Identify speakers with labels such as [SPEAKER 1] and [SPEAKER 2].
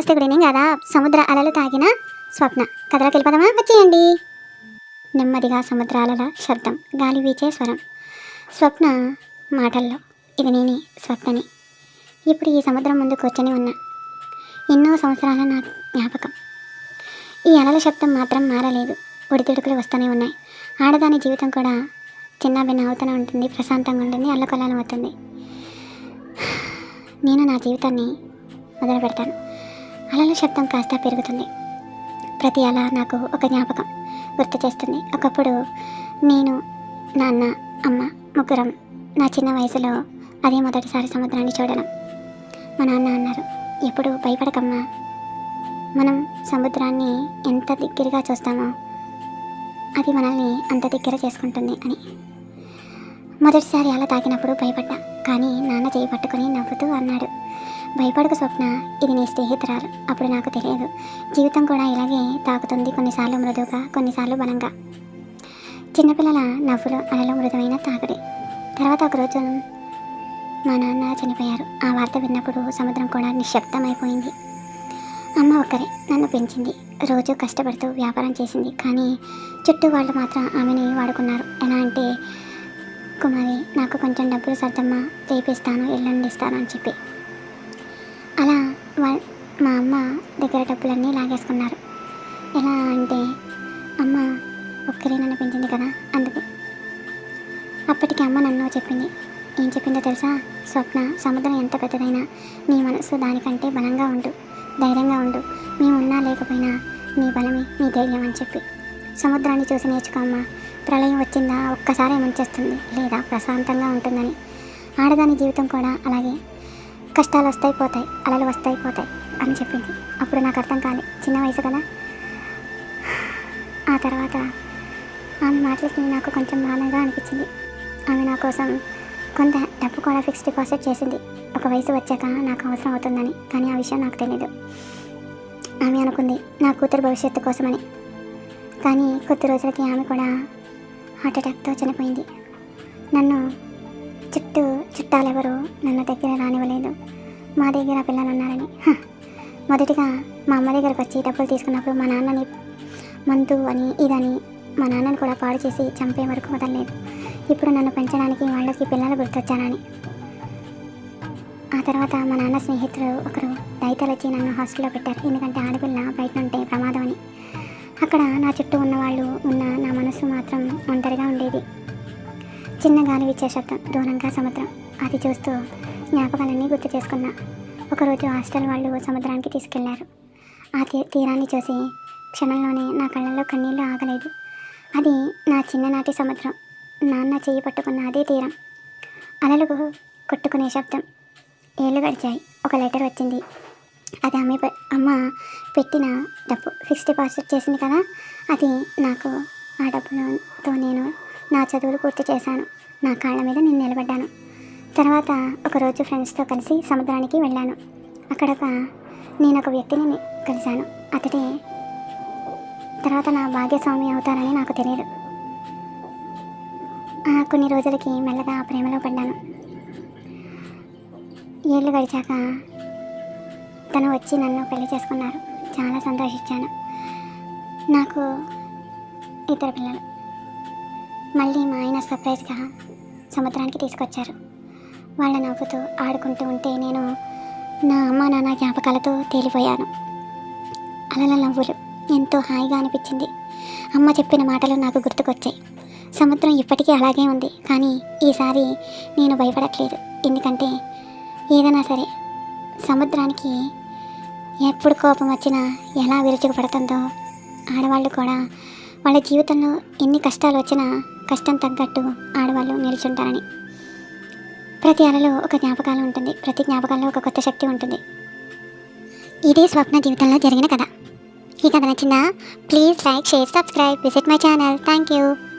[SPEAKER 1] నమస్తే good evening కదా సముద్ర అలలు తాగిన స్వప్న. కథలోకి వెళ్ళిపోదామా? వచ్చేయండి. నెమ్మదిగా సముద్రాల శబ్దం గాలి వీచే స్వరం. స్వప్న మాటల్లో ఇది నేనే స్వప్నని. ఇప్పుడు ఈ సముద్రం ముందు కూర్చొని ఉన్నా. ఎన్నో సంవత్సరాల నా జ్ఞాపకం. ఈ అలల శబ్దం మాత్రం మారలేదు. ఒడిదుడుకులు వస్తూనే ఉన్నాయి. ఆడదాని జీవితం కూడా చిన్న భిన్న అవుతూనే ఉంటుంది ప్రశాంతంగా ఉంటుంది అల్లకొల్లాలం అవుతుంది. నేను నా జీవితాన్ని మొదలు పెడతాను అలల శబ్దం కాస్త పెరుగుతుంది. ప్రతి అలా నాకు ఒక జ్ఞాపకం గుర్తు చేస్తుంది. ఒకప్పుడు నేను నాన్న అమ్మ ముగ్గురం నా చిన్న వయసులో అదే మొదటిసారి సముద్రాన్ని చూడడం. మా నాన్న అన్నారు ఎప్పుడు భయపడకమ్మా. మనం సముద్రాన్ని ఎంత దగ్గరగా చూస్తామో అది మనల్ని అంత దగ్గర చేసుకుంటుంది అని. మొదటిసారి అలా తాకినప్పుడు భయపడ్డా. కానీ నాన్న చేయి పట్టుకుని నవ్వుతూ అన్నాడు. భయపడకు స్వప్న ఇది నీ స్నేహితురాలు. అప్పుడు నాకు తెలియదు. జీవితం కూడా ఇలాగే తాకుతుంది కొన్నిసార్లు మృదువుగా కొన్నిసార్లు బలంగా. చిన్నపిల్లల నవ్వులు అలలో మృదువైన తాకుడి తర్వాత ఒకరోజు మా నాన్న చనిపోయారు. ఆ వార్త విన్నప్పుడు సముద్రం కూడా నిశ్శబ్దమైపోయింది. అమ్మ ఒక్కరే నన్ను పెంచింది. రోజు కష్టపడుతూ వ్యాపారం చేసింది. కానీ చుట్టూ వాళ్ళు మాత్రం ఆమెని వాడుకున్నారు. ఎలా అంటే కుమారి నాకు కొంచెం డబ్బులు సర్దమ్మ రేపిస్తాను ఎల్లుండి ఇస్తాను అని చెప్పి. అలా వా- మా అమ్మ దగ్గర డబ్బులన్నీ లాగేసుకున్నారు. ఎలా అంటే అమ్మ ఒక్కరే నన్ను పెంచింది కదా అందుకు. అప్పటికి అమ్మ నన్ను చెప్పింది. ఏం చెప్పిందో తెలుసా? స్వప్న సముద్రం ఎంత పెద్దదైనా నీ మనసు దానికంటే బలంగా ఉండు ధైర్యంగా ఉండు. మేము ఉన్నా లేకపోయినా నీ బలమే నీ ధైర్యం అని చెప్పి. సముద్రాన్ని చూసి నేర్చుకో అమ్మా. ప్రళయం వచ్చిందా? ఒక్కసారి ముంచేస్తుంది లేదా ప్రశాంతంగా ఉంటుందని. ఆడదాని జీవితం కూడా అలాగే. కష్టాలు వస్తాయి పోతాయి అలలు వస్తాయి పోతాయి అని చెప్పింది. అప్పుడు నాకు అర్థం కాలే. చిన్న వయసు కదా. ఆ తర్వాత ఆమె మాటలకి నాకు కొంచెం బాధగా అనిపించింది. ఆమె నా కోసం కొంత డబ్బు కూడా ఫిక్స్డ్ డిపాజిట్ చేసింది. ఒక వయసు వచ్చాక నాకు అవసరం అవుతుందని కానీ ఆ విషయం నాకు తెలియదు ఆమె అనుకుంది నా కూతురు భవిష్యత్తు కోసమని. కానీ కొద్ది రోజులకి ఆమె కూడా అటాక్తో చనిపోయింది. నన్ను చుట్టూ చుట్టాలెవరూ నన్ను దగ్గర రానివ్వలేదు. మా దగ్గర పిల్లలు ఉన్నారని మొదటిగా మా అమ్మ దగ్గరకు వచ్చి డబ్బులు తీసుకున్నప్పుడు మా నాన్నని మందు అని ఇదని మా నాన్నని కూడా పాడు చేసి చంపే వరకు వదలలేదు. ఇప్పుడు నన్ను పెంచడానికి వాళ్ళకి పిల్లలు గుర్తొచ్చానని ఆ తర్వాత మా నాన్న స్నేహితులు ఒకరు దయతలు వచ్చి నన్ను హాస్టల్లో పెట్టారు. ఎందుకంటే ఆడపిల్ల బయట ఉంటే ప్రమాదం అని అక్కడ నా చుట్టూ ఉన్న వాళ్ళు ఉన్న నా మనసు మాత్రం ఒంటరిగా ఉండేది. చిన్న గాలి శబ్దం దూరంగా సముద్రం. అది చూస్తూ జ్ఞాపకాలన్నీ గుర్తు చేసుకున్నా. ఒకరోజు హాస్టల్ వాళ్ళు సముద్రానికి తీసుకెళ్ళారు. ఆ తీ తీరాన్ని చూసి క్షణంలోనే నా కళ్ళల్లో కన్నీళ్ళు ఆగలేదు. అది నా చిన్ననాటి సముద్రం. నాన్న చేయి పట్టుకున్న అదే తీరం. అలలు కొట్టుకునే శబ్దం. ఏళ్ళు గడిచాయి. ఒక లెటర్ వచ్చింది. అది అమ్మ పె- అమ్మ పెట్టిన డబ్బు ఫిక్స్డ్ డిపాజిట్ చేసింది కదా అది నాకు ఆ డబ్బులతో నేను నా చదువులు పూర్తి చేశాను. నా కాళ్ళ మీద నేను నిలబడ్డాను. తర్వాత ఒకరోజు ఫ్రెండ్స్తో కలిసి సముద్రానికి వెళ్ళాను. అక్కడ ఒక నేను ఒక వ్యక్తిని కలిశాను. అతడే తర్వాత నా భాగ్యస్వామి అవుతారని నాకు తెలియదు. కొన్ని రోజులకి మెల్లగా ప్రేమలో పడ్డాను. ఏళ్ళు గడిచాక తను వచ్చి నన్ను పెళ్ళి చేసుకున్నారు. చాలా సంతోషించాను. నాకు ఇద్దరు పిల్లలు. మళ్ళీ మా ఆయన సర్ప్రైజ్గా సముద్రానికి తీసుకొచ్చారు. వాళ్ళ నవ్వుతూ ఆడుకుంటూ ఉంటే నేను నా అమ్మ నాన్న జ్ఞాపకాలతో తేలిపోయాను. అలల నవ్వులు. ఎంతో హాయిగా అనిపించింది. అమ్మ చెప్పిన మాటలు నాకు గుర్తుకొచ్చాయి. సముద్రం ఇప్పటికీ అలాగే ఉంది కానీ ఈసారి నేను భయపడట్లేదు. ఎందుకంటే ఏదైనా సరే సముద్రానికి ఎప్పుడు కోపం వచ్చినా ఎలా విరుచుకుపడుతుందో ఆడవాళ్ళు కూడా వాళ్ళ జీవితంలో ఎన్ని కష్టాలు వచ్చినా కష్టం తగ్గట్టు ఆడవాళ్ళు నిల్చుంటారని. ప్రతి అలలో ఒక జ్ఞాపకాలు ఉంటుంది ప్రతి జ్ఞాపకాల్లో ఒక కొత్త శక్తి ఉంటుంది. ఇదే స్వప్న జీవితంలో జరిగిన కథ. ఈ కథ నచ్చిందా? Please like share subscribe visit my channel. Thank you